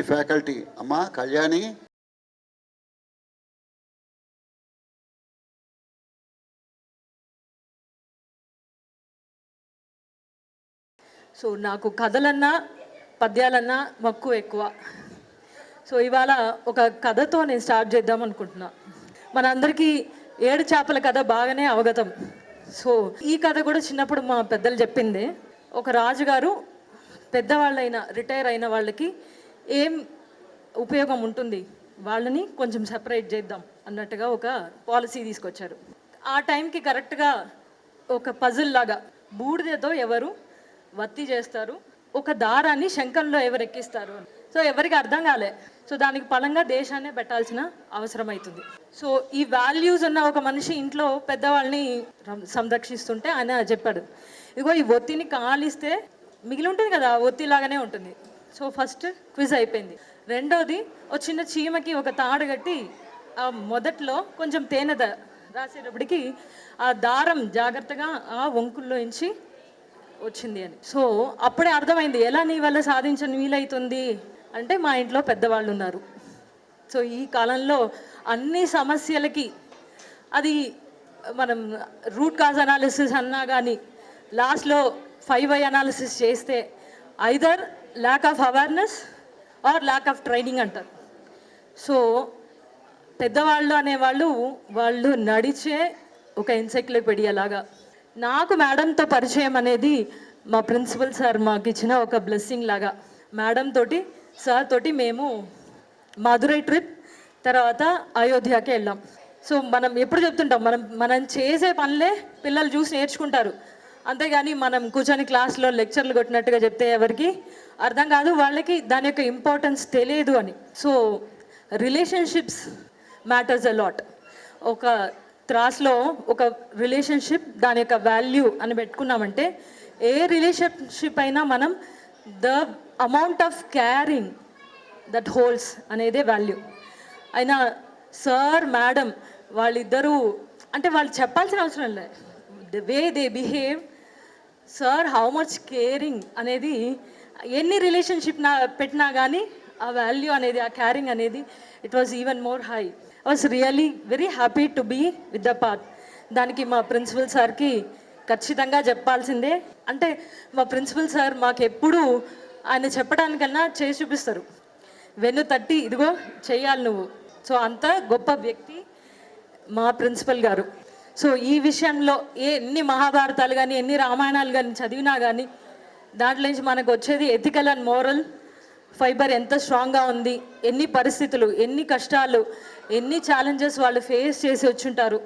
Faculty అమ్మా Kalyani. So నాకు కథలన్నా పద్యాలన్నా మక్కువ ఎక్కువ. సో ఇవాళ ఒక కథతో నేను స్టార్ట్ చేద్దాం అనుకుంటున్నా. మనందరికీ ఏడు చేపల కథ బాగానే అవగతం. సో ఈ కథ కూడా చిన్నప్పుడు మా పెద్దలు చెప్పింది. ఒక రాజుగారు పెద్దవాళ్ళైన రిటైర్ అయిన వాళ్ళకి ఏం ఉపయోగం ఉంటుంది? వాళ్ళని కొంచెం సెపరేట్ చేద్దాం అన్నట్టుగా ఒక పాలసీ తీసుకొచ్చారు. ఆ టైంకి కరెక్ట్గా ఒక పజిల్ లాగా బూడిదతో ఎవరు వత్తి చేస్తారు ఒక దారాన్ని శంఖంలో ఎవరు ఎక్కిస్తారు అని. సో ఎవరికి అర్థం కాలే. సో దానికి పలంగా దేశాన్నే పెట్టాల్సిన అవసరం అవుతుంది. సో ఈ వాల్యూస్ ఉన్న ఒక మనిషి ఇంట్లో పెద్దవాళ్ళని సంరక్షిస్తుంటే ఆయన చెప్పాడు ఇగో ఈ ఒత్తిని కాలిస్తే మిగిలి ఉంటుంది కదా ఆ ఒత్తి లాగానే ఉంటుంది. సో ఫస్ట్ క్విజ్ అయిపోయింది. రెండోది ఒక చిన్న చీమకి ఒక తాడు కట్టి ఆ మొదట్లో కొంచెం తేనె రాసేటప్పటికి ఆ దారం జాగ్రత్తగా ఆ వంకుల్లో ఇంచి వచ్చింది అని. సో అప్పుడే అర్థమైంది ఎలా నీ వల్ల సాధించని వీలైతుంది? అంటే మా ఇంట్లో పెద్దవాళ్ళు ఉన్నారు. సో ఈ కాలంలో అన్ని సమస్యలకి అది మనం రూట్ కాజ్ అనాలిసిస్ అన్నా కానీ లాస్ట్లో ఫైవ్ ఐ అనాలిసిస్ చేస్తే either lack of awareness or lack of training అంటారు. సో పెద్దవాళ్ళు అనేవాళ్ళు వాళ్ళు నడిచే ఒక ఎన్సైక్లోపీడియా లాగా. నాకు మేడంతో పరిచయం అనేది మా ప్రిన్సిపల్ సార్ మాకు ఇచ్చిన ఒక బ్లెస్సింగ్ లాగా. మేడం తోటి సార్ తోటి మేము మధురై ట్రిప్ తర్వాత అయోధ్యకి వెళ్ళాం. సో మనం ఎప్పుడు చెప్తుంటాం మనం మనం చేసే పనులే పిల్లలు చూసి నేర్చుకుంటారు. అంతేగాని మనం కూర్చొని క్లాస్లో లెక్చర్లు కొట్టినట్టుగా చెప్తే ఎవరికి అర్థం కాదు వాళ్ళకి దాని యొక్క ఇంపార్టెన్స్ తెలియదు అని. సో రిలేషన్షిప్స్ మ్యాటర్స్ అలాట్ ఒక త్రాస్లో ఒక రిలేషన్షిప్ దాని యొక్క వాల్యూ అని పెట్టుకున్నామంటే ఏ రిలేషన్షిప్ అయినా మనం the amount of caring that holds అనేదే వాల్యూ అయినా సార్ మేడం వాళ్ళిద్దరూ అంటే వాళ్ళు చెప్పాల్సిన అవసరం లేదు. The way they behave sir how much caring అనేది ఎన్ని రిలేషన్షిప్ నా పెట్టినా కానీ ఆ వాల్యూ అనేది ఆ క్యారింగ్ అనేది it was even more high I was really very happy to be with the part దానికి మా ప్రిన్సిపల్ సార్కి ఖచ్చితంగా చెప్పాల్సిందే. అంటే మా ప్రిన్సిపల్ సార్ మాకు ఎప్పుడు ఆయన చెప్పడానికన్నా చేసి చూపిస్తారు. వెన్ను తట్టి ఇదిగో చేయాలి నువ్వు. సో అంత గొప్ప వ్యక్తి మా ప్రిన్సిపల్ గారు. సో ఈ విషయంలో ఏ ఎన్ని మహాభారతాలు కానీ ఎన్ని రామాయణాలు కానీ చదివినా కానీ దాంట్లో నుంచి మనకు వచ్చేది ఎథికల్ అండ్ మోరల్ ఫైబర్ ఎంత స్ట్రాంగ్గా ఉంది ఎన్ని పరిస్థితులు ఎన్ని కష్టాలు ఎన్ని ఛాలెంజెస్ వాళ్ళు ఫేస్ చేసి వచ్చుంటారు.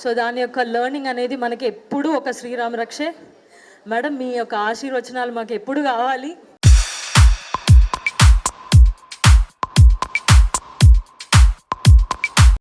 సో దాని యొక్క లెర్నింగ్ అనేది మనకి ఎప్పుడూ ఒక శ్రీరామ రక్షే. మేడం మీ యొక్క ఆశీర్వచనాలు మాకు ఎప్పుడు కావాలి?